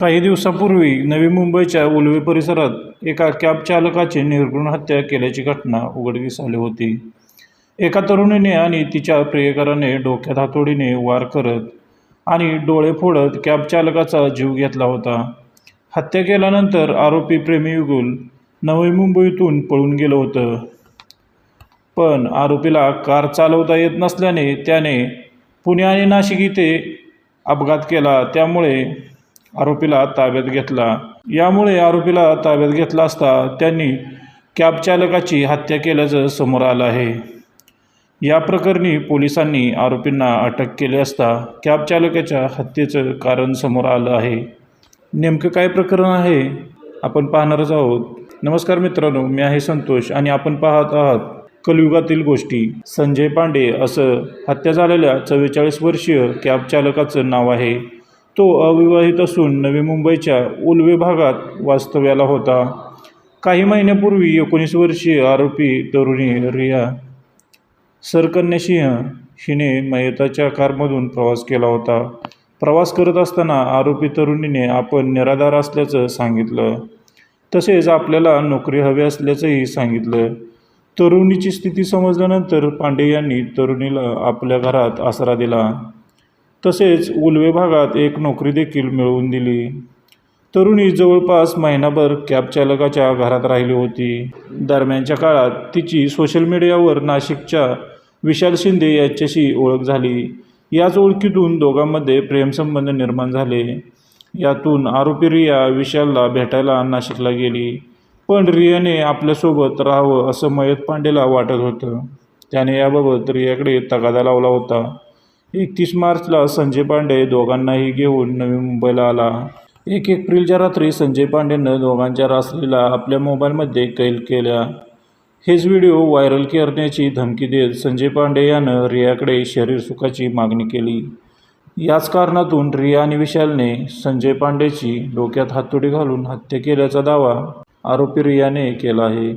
काही दिवसापूर्वी नवी मुंबईच्या उलवे परिसरात एका कॅब चालकाची निर्घृण हत्या केल्याची घटना उघडकीस आली होती. एका तरुणीने आणि तिच्या प्रियकराने डोक्यात हातोडीने वार करत आणि डोळे फोडत कॅब चालकाचा जीव घेतला होता. हत्या केल्यानंतर आरोपी प्रेमी युगुल नवी मुंबईतून पळून गेलं होतं. पण आरोपीला कार चालवता येत नसल्याने त्याने पुणे आणि नाशिक इथे अपघात केला. त्यामुळे आरोपीला ताब्यात घेतला. यामुळे आरोपीला ताब्यात घेतला असता त्यांनी कॅब चालकाची हत्या केल्याचं समोर आलं आहे. या प्रकरणी पोलिसांनी आरोपींना अटक केली असता कॅब चालकाच्या हत्येचं कारण समोर आलं आहे. नेमकं काय प्रकरण आहे? आपण पाहणारच आहोत. नमस्कार मित्रांनो मी आहे संतोष आणि आपण पाहत आहात कलयुगातील गोष्टी. संजय पांडे असं हत्या झालेल्या चव्वेचाळीस वर्षीय कॅब चालकाचं नाव आहे. तो अविवाहित असून नवी मुंबईच्या उलवे भागात वास्तव्याला होता. काही महिन्यापूर्वी एकोणीस वर्षीय आरोपी तरुणी रिया सरकन्यासिंह हिने मयताच्या कारमधून प्रवास केला होता. प्रवास करत असताना आरोपी तरुणीने आपण निराधार असल्याचं सांगितलं. तसेच आपल्याला नोकरी हवी असल्याचंही सांगितलं. तरुणीची स्थिती समजल्यानंतर पांडे यांनी तरुणीला आपल्या घरात आसरा दिला. तसेच उलवे भागात एक नोकरी देखील मिळवून दिली. तरुणी जवळपास महिनाभर कॅब चालकाच्या घरात राहिली होती. दरम्यानच्या काळात तिची सोशल मीडियावर नाशिकच्या विशाल शिंदे यांच्याशी ओळख झाली. याच ओळखीतून दोघांमध्ये प्रेमसंबंध निर्माण झाले. यातून आरोपी रिया विशालला भेटायला नाशिकला गेली. पण रियाने आपल्यासोबत राहावं असं मयत पांडेला वाटत होतं. त्याने याबाबत रियाकडे तगादा लावला होता. एकतीस मार्चला संजय पांडे दोघांनाही घेऊन नवी मुंबईला आला. एक एप्रिलच्या रात्री संजय पांडेनं दोघांच्या रासलीला आपल्या मोबाईलमध्ये कैद केल्या हेच व्हिडिओ व्हायरल करण्याची धमकी देत संजय पांडे यानं रियाकडे शरीर सुखाची मागणी केली. याच कारणातून रिया आणि विशालने संजय पांडेची डोक्यात हातोडी घालून हत्या केल्याचा दावा आरोपी रियाने केला आहे.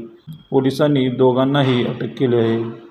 पोलिसांनी दोघांनाही अटक केली आहे.